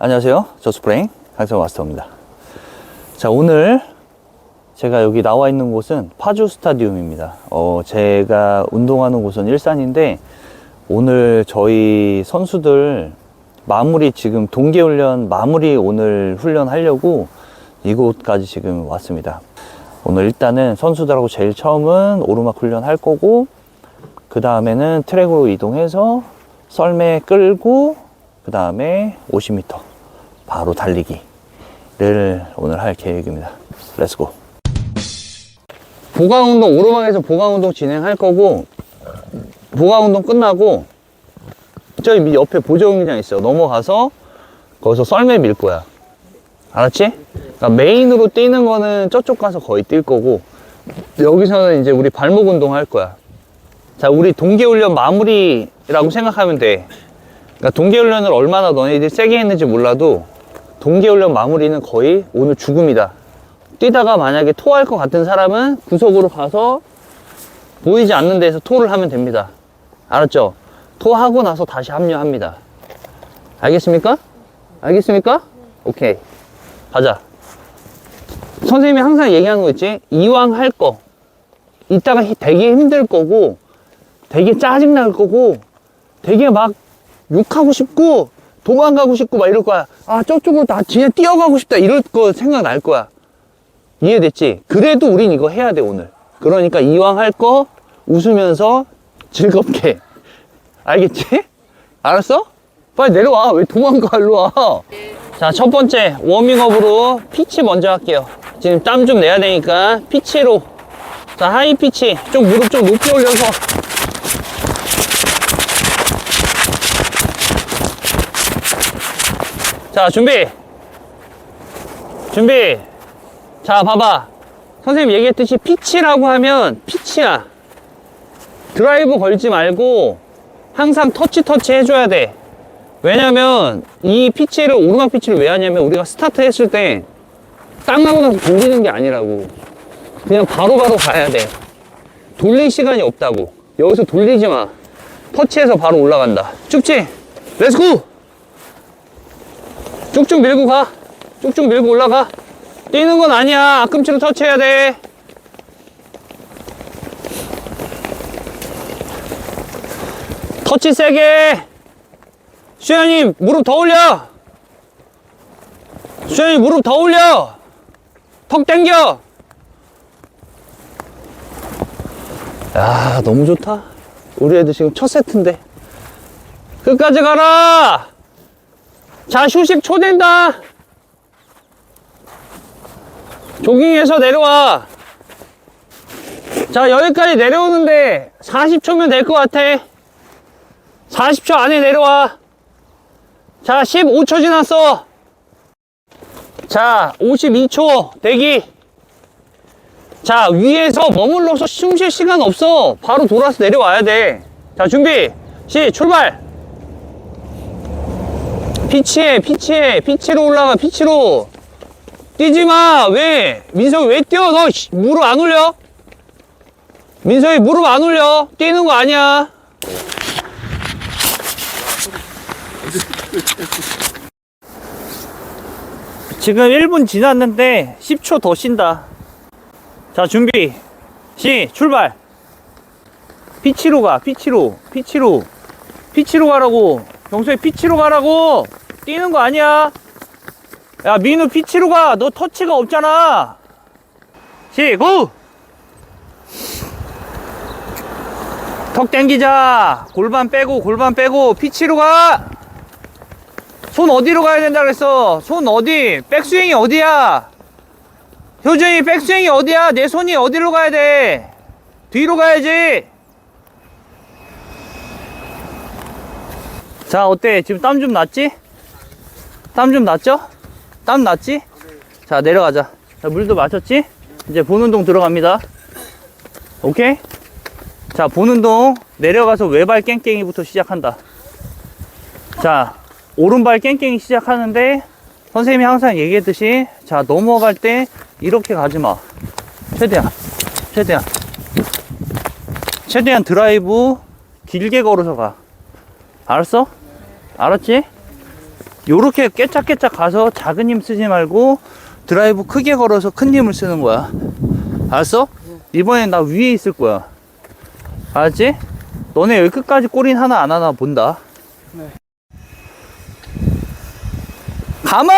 안녕하세요. 저스프레잉 강성 마스터입니다. 자, 오늘 제가 여기 나와 있는 곳은 파주 스타디움입니다. 어, 제가 운동하는 곳은 일산인데 오늘 저희 선수들 마무리 지금 동계훈련 마무리 오늘 훈련하려고 이곳까지 지금 왔습니다. 오늘 일단은 선수들하고 제일 처음은 오르막 훈련 할 거고 그 다음에는 트랙으로 이동해서 썰매 끌고 그 다음에 50m 바로 달리기를 오늘 할 계획입니다. 렛츠고. 보강 운동 오르막에서 보강 운동 진행할 거고 보강 운동 끝나고 저기 밑 옆에 보조경기장 있어. 넘어가서 거기서 썰매 밀 거야. 알았지? 그러니까 메인으로 뛰는 거는 저쪽 가서 거의 뛸 거고 여기서는 이제 우리 발목 운동 할 거야. 자, 우리 동계훈련 마무리라고 생각하면 돼. 그러니까 동계훈련을 얼마나 너네들이 세게 했는지 몰라도 동계훈련 마무리는 거의 오늘 죽음이다. 뛰다가 만약에 토할 것 같은 사람은 구석으로 가서 보이지 않는 데서 토를 하면 됩니다. 알았죠? 토하고 나서 다시 합류합니다. 알겠습니까? 알겠습니까? 오케이. 가자. 선생님이 항상 얘기하는 거 있지? 이왕 할 거. 이따가 히- 되게 힘들 거고, 되게 짜증날 거고, 되게 막 욕하고 싶고, 도망가고 싶고, 막 이럴 거야. 아, 저쪽으로 나 그냥 뛰어가고 싶다. 이럴 거 생각 날 거야. 이해됐지? 그래도 우린 이거 해야 돼, 오늘. 그러니까 이왕 할 거 웃으면서 즐겁게. 알겠지? 알았어? 빨리 내려와. 왜 도망가, 일로 와. 자, 첫 번째 워밍업으로 피치 먼저 할게요. 지금 땀 좀 내야 되니까 피치로. 자, 하이 피치. 좀 무릎 좀 높이 올려서. 자, 준비. 준비. 자, 봐봐. 선생님 얘기했듯이 피치라고 하면 피치야. 드라이브 걸지 말고 항상 터치 터치 해줘야 돼. 왜냐면 이 피치를 오르막 피치를 왜 하냐면 우리가 스타트 했을 때 땅나고 나서 돌리는 게 아니라고 그냥 바로 바로 가야 돼 돌릴 시간이 없다고 여기서 돌리지 마 터치해서 바로 올라간다 춥지? 렛츠고! 쭉쭉 밀고 가. 쭉쭉 밀고 올라가. 뛰는 건 아니야. 앞꿈치로 터치해야 돼. 터치 세게. 수현님 무릎 더 올려. 수현님 무릎 더 올려. 턱 당겨. 야 너무 좋다. 우리 애들 지금 첫 세트인데. 끝까지 가라 자 휴식 초된다 조깅해서 내려와 자 여기까지 내려오는데 40초면 될 것 같아 40초 안에 내려와 자, 15초 지났어. 자, 52초 대기. 자, 위에서 머물러서 숨 쉴 시간 없어. 바로 돌아서 내려와야 돼. 자, 준비. 시, 출발. 피치해, 피치해. 피치로 올라가, 피치로. 뛰지 마. 왜? 민석이 왜 뛰어? 너 씨, 무릎 안 올려? 민석이 무릎 안 올려. 뛰는 거 아니야. 지금 1분 지났는데 10초 더 쉰다. 자, 준비. 시, 출발. 피치로 가, 피치로. 피치로. 피치로 가라고. 경수에 피치로 가라고. 뛰는 거 아니야. 야, 민우 피치로 가. 너 터치가 없잖아. 시, 고! 턱 당기자. 골반 빼고, 골반 빼고, 피치로 가. 손 어디로 가야 된다 그랬어? 손 어디? 백스윙이 어디야? 효정이 백스윙이 어디야? 내 손이 어디로 가야 돼? 뒤로 가야지. 자, 어때? 지금 땀 좀 났지? 땀 좀 났죠? 땀 났지? 자, 내려가자. 자, 물도 마셨지? 이제 보는 동 들어갑니다. 오케이? 자, 보는 동 내려가서 외발 깽깽이부터 시작한다. 자, 오른발 깽깽이 시작하는데 선생님이 항상 얘기했듯이 자 넘어갈 때 이렇게 가지 마 최대한 최대한 최대한 드라이브 길게 걸어서 가 알았어? 알았지? 요렇게 깨짝깨짝 가서 작은 힘 쓰지 말고 드라이브 크게 걸어서 큰 힘을 쓰는 거야. 알았어? 이번엔 나 위에 있을 거야. 알았지? 너네 여기 끝까지 꼬린 하나 안 하나 본다. 네. 가마!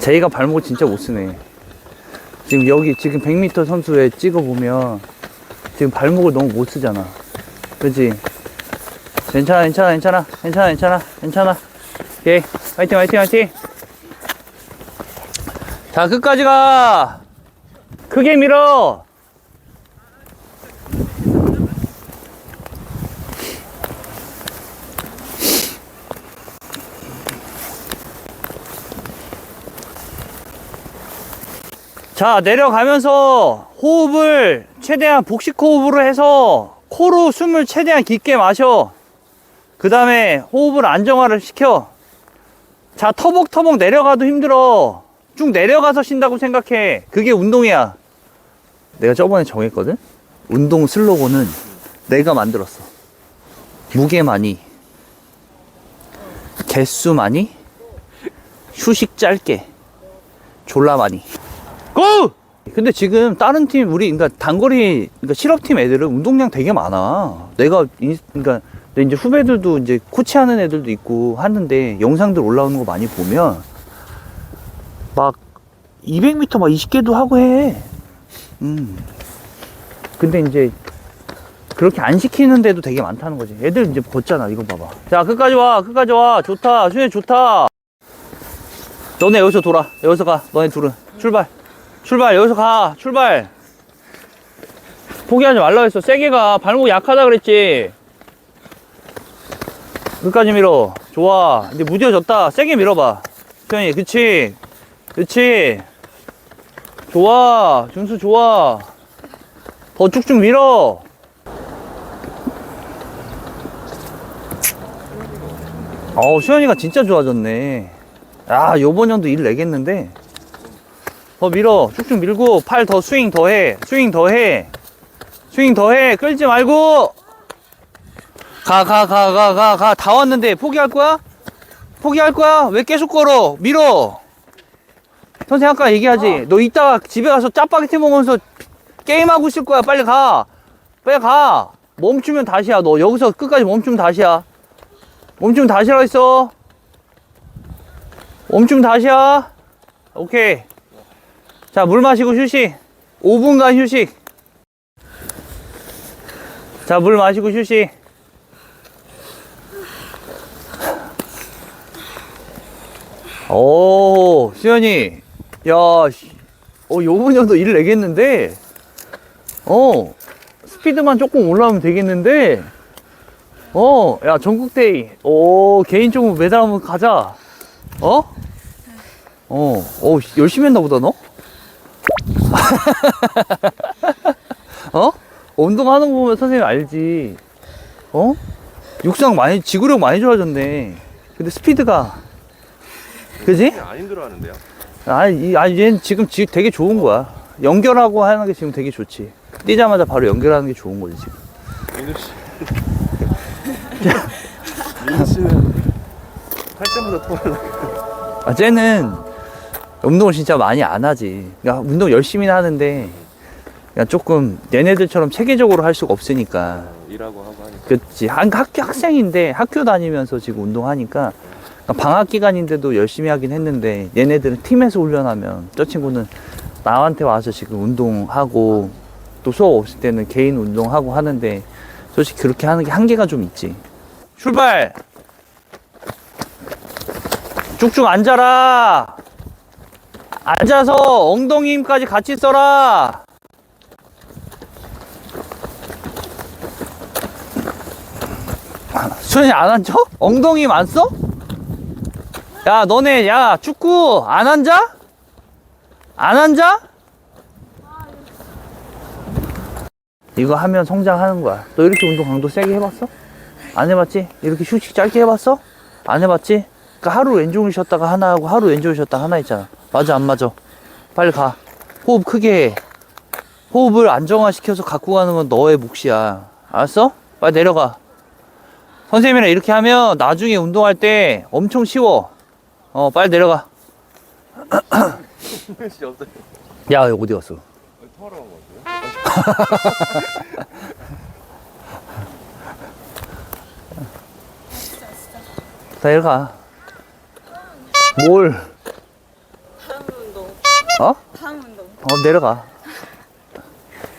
제이가 발목 진짜 못 쓰네. 지금 여기 지금 100m 선수에 찍어 보면 지금 발목을 너무 못 쓰잖아. 그지? 괜찮아, 괜찮아, 괜찮아, 괜찮아, 괜찮아, 괜찮아. 오케이, 화이팅, 화이팅, 화이팅. 자, 끝까지 가. 크게 밀어. 자, 내려가면서 호흡을 최대한 복식 호흡으로 해서 코로 숨을 최대한 깊게 마셔. 그 다음에 호흡을 안정화를 시켜. 자, 터벅터벅 내려가도 힘들어. 쭉 내려가서 쉰다고 생각해. 그게 운동이야. 내가 저번에 정했거든? 운동 슬로건은 내가 만들었어. 무게 많이, 개수 많이, 휴식 짧게, 졸라 많이. 고! 근데 지금 다른 팀 우리 그러니까 단거리 그러니까 실업팀 애들은 운동량 되게 많아. 내가 인, 그러니까 내 이제 후배들도 이제 코치하는 애들도 있고 하는데 영상들 올라오는 거 많이 보면 막 200m 막 20개도 하고 해. 음. 근데 이제 그렇게 안 시키는 데도 되게 많다는 거지. 애들 이제 걷잖아. 이거 봐봐. 자, 끝까지 와. 끝까지 와. 좋다. 수현 좋다. 너네 여기서 돌아. 여기서 가. 너네 둘은. 출발. 출발. 여기서 가. 출발. 포기하지 말라 했어. 세게 가. 발목 약하다 그랬지. 끝까지 밀어. 좋아. 이제 무뎌졌다. 세게 밀어봐. 수현이. 그치. 그치. 좋아. 준수 좋아. 더 쭉쭉 밀어. 어우, 수현이가 진짜 좋아졌네. 야, 요번 연도 일 내겠는데. 더 밀어. 쭉쭉 밀고, 팔 더 스윙 더 해. 스윙 더 해. 스윙 더 해. 끌지 말고. 가, 가, 가, 가, 가, 가. 다 왔는데 포기할 거야? 포기할 거야? 왜 계속 걸어? 밀어. 선생 아까 얘기하지. 너 이따가 집에 가서 짜파게티 먹으면서 게임하고 있을 거야. 빨리 가. 빨리 가. 멈추면 다시야. 너 여기서 끝까지 멈추면 다시야. 멈추면 다시라 했어. 멈추면 다시야. 오케이. 자, 물 마시고 휴식. 5분간 휴식. 자, 물 마시고 휴식. 오, 수현이. 야, 씨. 어, 요번 정도 일 내겠는데? 어, 스피드만 조금 올라오면 되겠는데? 어, 야, 전국대회. 오, 개인적으로 메달 한번 가자. 어? 어, 어, 씨, 열심히 했나 보다, 너? 어? 운동하는 거 보면 선생님 알지. 어? 육상 많이, 지구력 많이 좋아졌네. 근데 스피드가. 그지? 안 힘들어하는데요? 아니, 이- 아니, 얘는 지금 지, 되게 좋은 거야. 연결하고 하는 게 지금 되게 좋지. 뛰자마자 바로 연결하는 게 좋은 거지, 지금. 민우 씨. 민우 씨는 할 때마다 토하려. 아, 쟤는 운동을 진짜 많이 안 하지. 그러니까 운동 열심히 하는데, 그냥 조금 얘네들처럼 체계적으로 할 수가 없으니까. 일하고 하고 하니까. 그렇지. 한 학교 학생인데 학교 다니면서 지금 운동하니까 그러니까 방학 기간인데도 열심히 하긴 했는데 얘네들은 팀에서 훈련하면 저 친구는 나한테 와서 지금 운동하고 또 수업 없을 때는 개인 운동하고 하는데 솔직히 그렇게 하는 게 한계가 좀 있지. 출발! 쭉쭉 앉아라! 앉아서 엉덩이 힘까지 같이 써라! 수현이 안 앉아? 엉덩이 힘안 써? 야, 너네, 야, 축구 안 앉아? 안 앉아? 이거 하면 성장하는 거야. 너 이렇게 운동 강도 세게 해봤어? 안 해봤지? 이렇게 휴식 짧게 해봤어? 안 해봤지? 그러니까 하루 왼쪽을 쉬었다가 하나 하고 하루 왼쪽을 쉬었다가 하나 있잖아. 맞아, 안 맞아? 빨리 가. 호흡 크게 해. 호흡을 안정화시켜서 갖고 가는 건 너의 몫이야. 알았어? 빨리 내려가. 선생님이랑 이렇게 하면 나중에 운동할 때 엄청 쉬워. 어, 빨리 내려가. 야, 어디 갔어? 다 내려가. 뭘? 어? 다음 운동. 어, 내려가.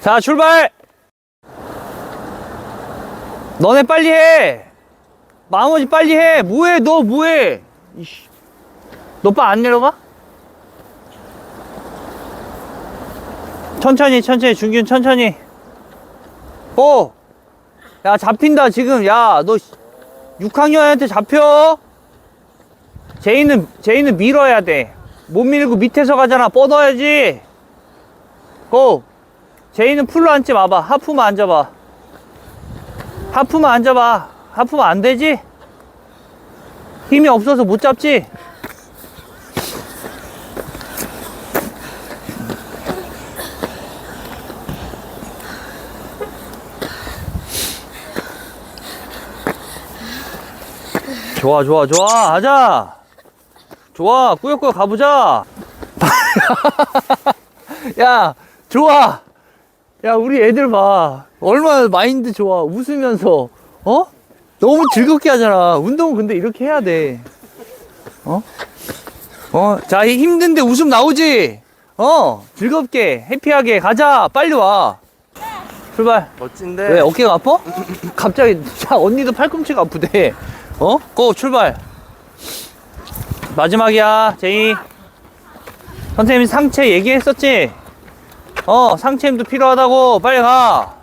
자, 출발! 너네 빨리 해! 마무리 빨리 해! 뭐해, 너 뭐해! 이씨. 너빠 안 내려가? 천천히, 천천히, 준균 천천히. 고! 야, 잡힌다, 지금. 야, 너 6학년한테 잡혀! 제이는, 제이는 밀어야 돼. 못 밀고 밑에서 가잖아. 뻗어야지. 고! 제이는 풀로 앉지 마봐. 하프만 앉아봐. 하프만 앉아봐. 하프만 안 되지? 힘이 없어서 못 잡지? 좋아, 좋아, 좋아. 하자. 좋아. 꾸역꾸역 가보자. 야, 좋아. 야, 우리 애들 봐. 얼마나 마인드 좋아. 웃으면서, 어? 너무 즐겁게 하잖아. 운동은 근데 이렇게 해야 돼. 어? 어, 자, 이 힘든데 웃음 나오지? 어, 즐겁게, 해피하게 가자. 빨리 와. 출발. 멋진데. 왜, 어깨가 아파? 갑자기, 야, 언니도 팔꿈치가 아프대. 어? 고, 출발. 마지막이야, 제이. 선생님이 상체 얘기했었지? 어, 상체 힘도 필요하다고. 빨리 가.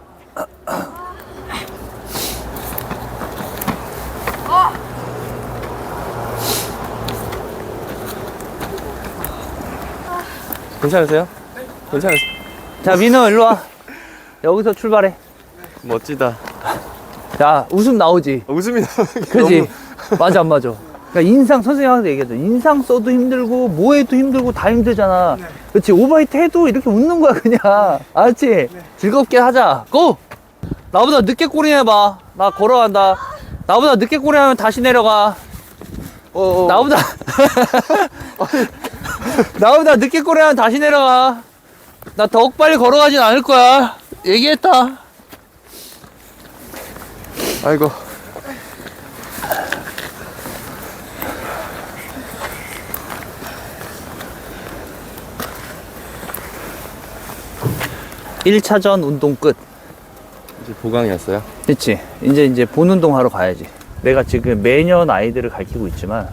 괜찮으세요? 괜찮으세요? 자, 민호, 일로 와. 여기서 출발해. 멋지다. 야, 웃음 나오지? 아, 웃음이 나. 그지? 맞아, 안 맞아? 그러니까 인상, 선생님 항상 얘기하죠. 인상 써도 힘들고, 뭐 해도 힘들고, 다 힘들잖아. 그렇지? 오바이트 해도 이렇게 웃는 거야, 그냥. 알았지? 즐겁게 하자. 고! 나보다 늦게 꼬리 해봐. 나 걸어간다. 나보다 늦게 꼬리 하면 다시 내려가. 어, 어. 나보다. 나보다 늦게 꼬리 하면 다시 내려가. 나 더욱 빨리 걸어가진 않을 거야. 얘기했다. 아이고. 일차전 운동 끝. 이제 보강이었어요. 그치. 이제 이제 본 운동 하러 가야지. 내가 지금 매년 아이들을 가르치고 있지만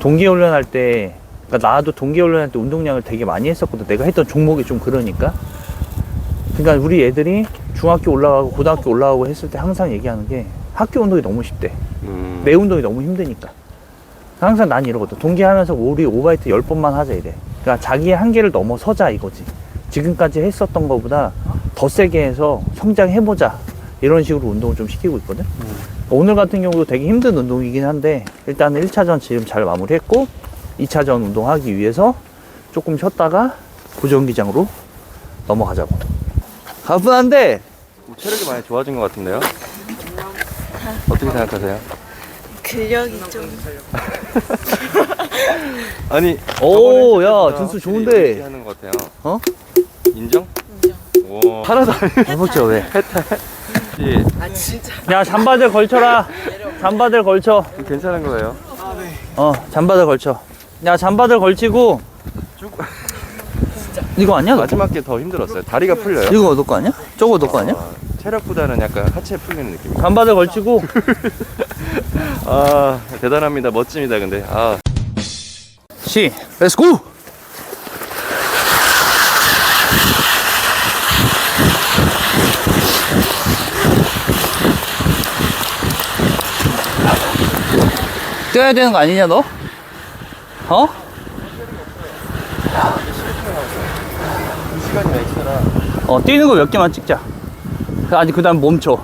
동계훈련 할 때, 그러니까 나도 동계훈련 할 때 운동량을 되게 많이 했었거든. 내가 했던 종목이 좀 그러니까. 그러니까 우리 애들이 중학교 올라가고 고등학교 올라가고 했을 때 항상 얘기하는 게 학교 운동이 너무 쉽대. 음. 내 운동이 너무 힘드니까. 항상 난 이러거든. 동기하면서 우리 오바이트 10번만 하자 이래. 그러니까 자기의 한계를 넘어서자 이거지. 지금까지 했었던 것보다 더 세게 해서 성장해보자. 이런 식으로 운동을 좀 시키고 있거든. 오늘 같은 경우도 되게 힘든 운동이긴 한데 일단은 1차전 지금 잘 마무리했고 2차전 운동하기 위해서 조금 쉬었다가 고정기장으로 넘어가자고. 가뿐한데 체력이 많이 좋아진 것 같은데요? 어떻게 생각하세요? 근력이 좀. 아니. 오, 야, 준수 좋은데. 하는 것 같아요. 어? 하나도 안 해먹죠 왜? 혹시 아 진짜. 야 잠바들 걸쳐라 잠바들 걸쳐 괜찮은 거예요? 어 잠바들 걸쳐 야 잠바들 걸치고 쭉. 이거 아니야? 너? 마지막 게 더 힘들었어요. 다리가 풀려요. 이거 너거 아니야? 저거 너거 아니야? 아, 체력보다는 약간 하체 풀리는 느낌. 잠바들 걸치고 아 대단합니다. 멋집니다. 근데 아 시 렛츠고 뛰어야 되는 거 아니냐 너? 어? 어, 뛰는 거 몇 개만 찍자. 그, 아니, 그 다음 멈춰.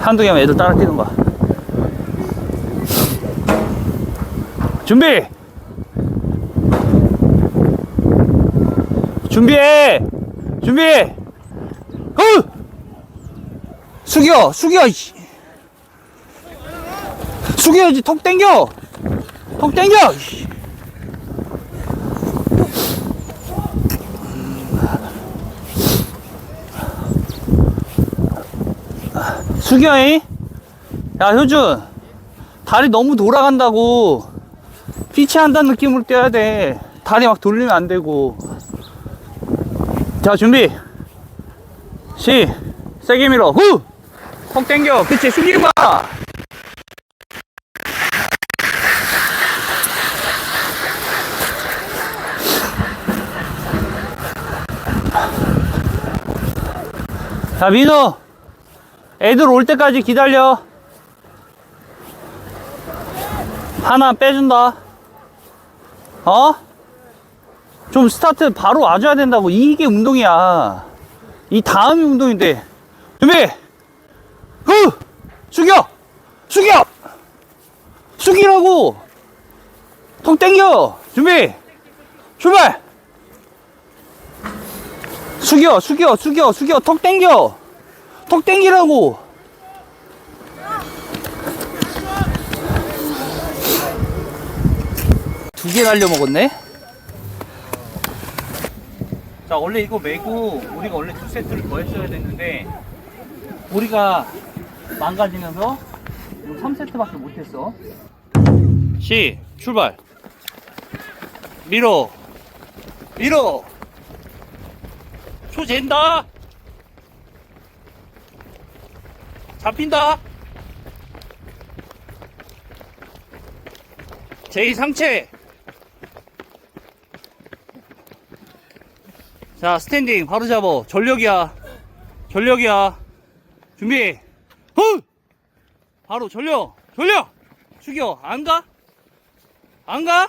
한두 개만 애들 따라 뛰는 거야. 준비! 준비해! 준비! 후! 숙여! 숙여! 숙여야지, 턱 당겨! 턱! 이씨. 숙여잉? 야, 효준. 다리 너무 돌아간다고. 피치한다는 느낌으로 뛰어야 돼. 다리 막 돌리면 안 되고. 자, 준비. 시. 세게 밀어. 후! 턱 당겨. 그치, 숙이고 봐. 자, 민호. 애들 올 때까지 기다려. 하나 빼준다. 어? 좀 스타트 바로 와줘야 된다고. 이게 운동이야. 이 다음이 운동인데. 준비! 후! 숙여! 숙여! 숙이라고! 턱 당겨! 준비! 출발! 숙여, 숙여, 숙여, 숙여, 턱 당겨! 턱 당기라고! 두 개 날려 먹었네? 자, 원래 이거 메고 우리가 원래 두 세트를 더 했어야 됐는데 우리가 망가지면서 3세트밖에 못했어. 시, 출발. 밀어. 밀어. 초 잰다. 잡힌다. 제2 상체. 자, 스탠딩 바로 잡어. 전력이야. 전력이야. 준비. 후! 바로 전력. 전력. 숙여. 안 가? 안 가?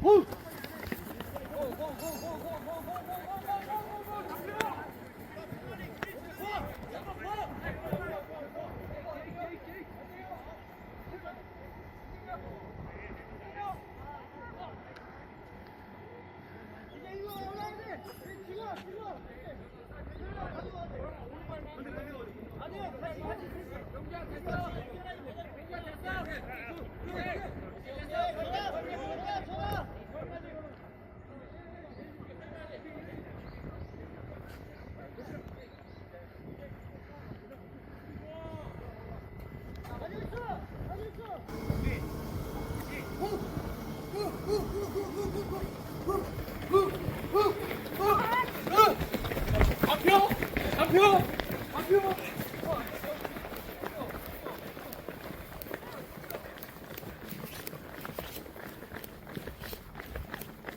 후!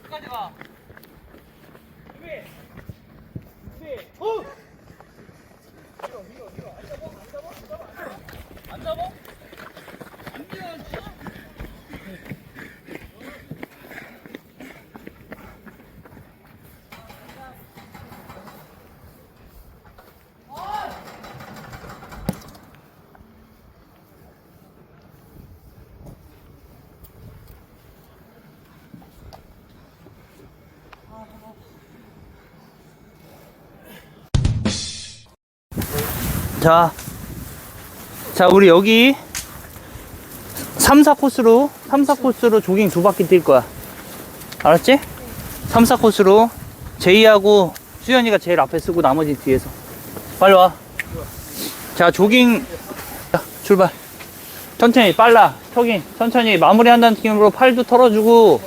끝까지 가. 준비. 준비. 후! 밀어, 밀어, 밀어. 안 잡아? 안 잡아? 안 잡아? 안 잡아? 안 뛰어야지. 자, 자, 우리 여기 3, 4코스로, 3, 4코스로 조깅 두 바퀴 뛸 거야. 알았지? 3, 4코스로 제이하고 수현이가 제일 앞에 쓰고 나머지 뒤에서. 빨리 와. 자, 조깅. 자, 출발. 천천히, 빨라. 턱인. 천천히 마무리한다는 느낌으로 팔도 털어주고,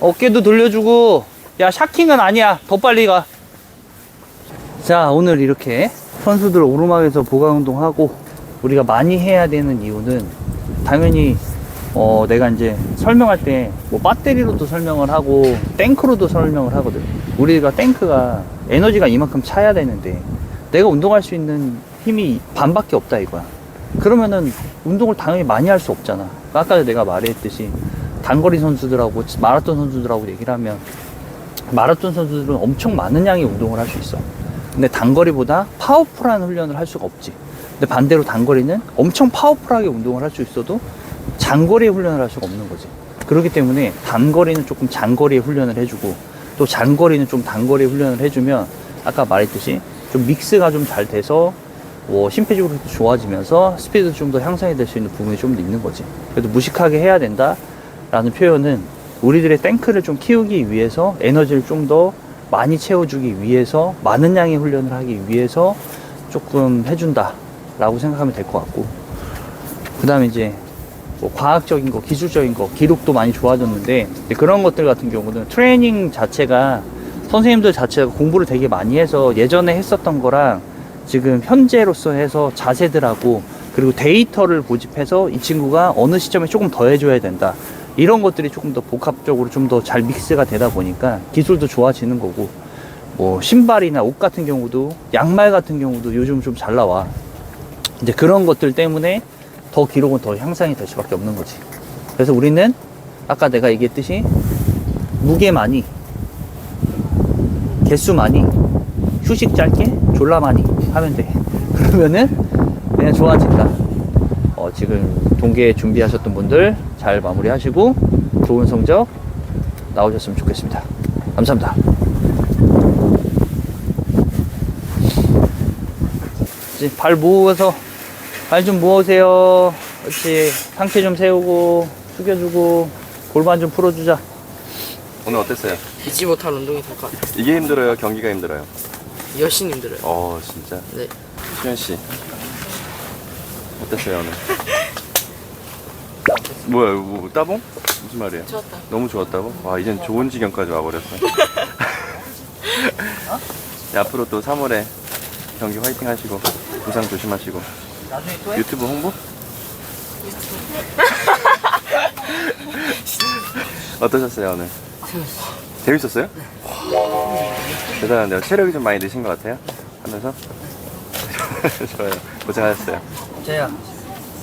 어깨도 돌려주고, 야, 샤킹은 아니야. 더 빨리 가. 자, 오늘 이렇게 선수들 오르막에서 보강 운동하고 우리가 많이 해야 되는 이유는 당연히 어, 내가 이제 설명할 때 뭐 배터리로도 설명을 하고 탱크로도 설명을 하거든. 우리가 탱크가 에너지가 이만큼 차야 되는데 내가 운동할 수 있는 힘이 반밖에 없다 이거야. 그러면은 운동을 당연히 많이 할 수 없잖아. 아까 내가 말했듯이 단거리 선수들하고 마라톤 선수들하고 얘기를 하면 마라톤 선수들은 엄청 많은 양의 운동을 할 수 있어. 근데 단거리보다 파워풀한 훈련을 할 수가 없지. 근데 반대로 단거리는 엄청 파워풀하게 운동을 할 수 있어도 장거리 훈련을 할 수가 없는 거지. 그렇기 때문에 단거리는 조금 장거리에 훈련을 해주고 또 장거리는 좀 단거리에 훈련을 해주면 아까 말했듯이 좀 믹스가 좀 잘 돼서 뭐 심폐지구력도 좋아지면서 스피드도 좀 더 향상이 될 수 있는 부분이 좀 더 있는 거지. 그래도 무식하게 해야 된다라는 표현은 우리들의 탱크를 좀 키우기 위해서 에너지를 좀더 많이 채워주기 위해서 많은 양의 훈련을 하기 위해서 조금 해준다라고 생각하면 될 것 같고 그 다음에 이제 뭐 과학적인 거, 기술적인 거, 기록도 많이 좋아졌는데 그런 것들 같은 경우는 트레이닝 자체가 선생님들 자체가 공부를 되게 많이 해서 예전에 했었던 거랑 지금 현재로서 해서 자세들하고 그리고 데이터를 고집해서 이 친구가 어느 시점에 조금 더 해줘야 된다. 이런 것들이 조금 더 복합적으로 좀 더 잘 믹스가 되다 보니까 기술도 좋아지는 거고 뭐 신발이나 옷 같은 경우도 양말 같은 경우도 요즘 좀 잘 나와. 이제 그런 것들 때문에 더 기록은 더 향상이 될 수밖에 없는 거지. 그래서 우리는 아까 내가 얘기했듯이 무게 많이, 개수 많이, 휴식 짧게, 졸라 많이 하면 돼. 그러면은 그냥 좋아진다. 어, 지금 동계 준비하셨던 분들 잘 마무리하시고 좋은 성적 나오셨으면 좋겠습니다. 감사합니다. 이제 발 모으서 발 좀 모으세요. 그렇지. 상체 좀 세우고 숙여주고 골반 좀 풀어주자. 오늘 어땠어요? 잊지 못할 운동이 될 것 같아요. 이게 힘들어요? 경기가 힘들어요? 여신 힘들어요. 어 진짜. 네. 수현 씨 어땠어요 오늘? 뭐야 뭐, 따봉? 무슨 말이에요? 좋았다. 너무 좋았다고? 와 이젠 좋은 지경까지 와버렸어. 네, 앞으로 또 3월에 경기 화이팅 하시고 부상 조심하시고 나중에 또 해? 유튜브 홍보? 어떠셨어요 오늘? 재밌었어요? 대단한데요. 체력이 좀 많이 느신 것 같아요? 하면서? 좋아요. 고생하셨어요. 재야,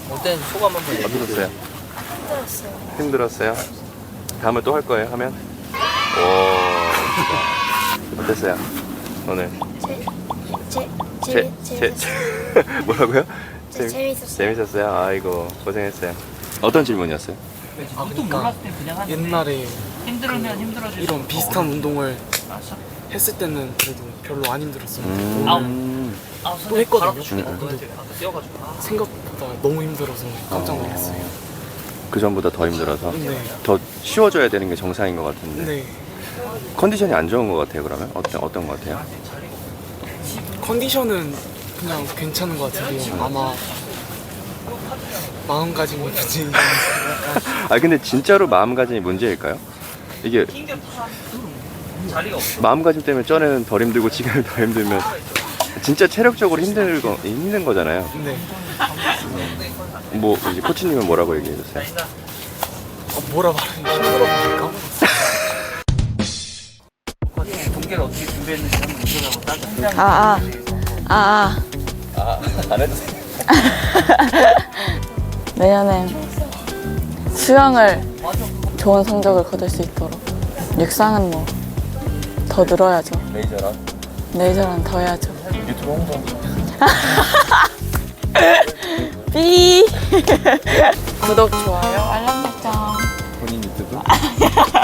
어떤 소감 한번 얘기해. 어떠셨어요? 힘들었어요. 힘들었어요? 다음에 또 할 거예요? 하면? 오. 어땠어요? 오늘? 제, 제, 제, 제, 제, 뭐라고요? 제, 재밌었어요. 재밌었어요? 아이고, 고생했어요. 어떤 질문이었어요? 아, 또 그러니까 몰랐을 때 그냥 하는데 옛날에 힘들으면 힘들어질 이런 비슷한 운동을? 했을 때는 그래도 별로 안 힘들었어요. 음. 아, 또 했거든요. 음. 근데 아까 뛰어가지고. 아, 생각보다 너무 힘들어서 깜짝 놀랐어요. 그 전보다 더 힘들어서 네. 더 쉬워져야 되는 게 정상인 것 같은데 네. 컨디션이 안 좋은 것 같아요 그러면 어떤 어떤 것 같아요? 컨디션은 그냥 괜찮은 것 같은데요. 아마 마음가짐이 문제인 아 근데 진짜로 마음가짐이 문제일까요? 이게 자리가 없어. 마음가짐 때문에 전에는 덜 힘들고 지금은 더 힘들면 진짜 체력적으로 힘들 거 힘든 거잖아요. 네. 뭐 이제 코치님은 뭐라고 얘기해 줬어요? 어, 뭐라 말하니 힘들어 보니까 동계를 어떻게 준비했는지 한번 물어보고 따져. 아, 아, 아, 안 해도 돼요. 내년에 수영을 좋은 성적을 거둘 수 있도록 육상은 뭐 더 늘어야죠. 레이저랑 레이저는 더 해야죠. 홍보. 삐 구독, 좋아요, 알람 설정. 본인 유튜브?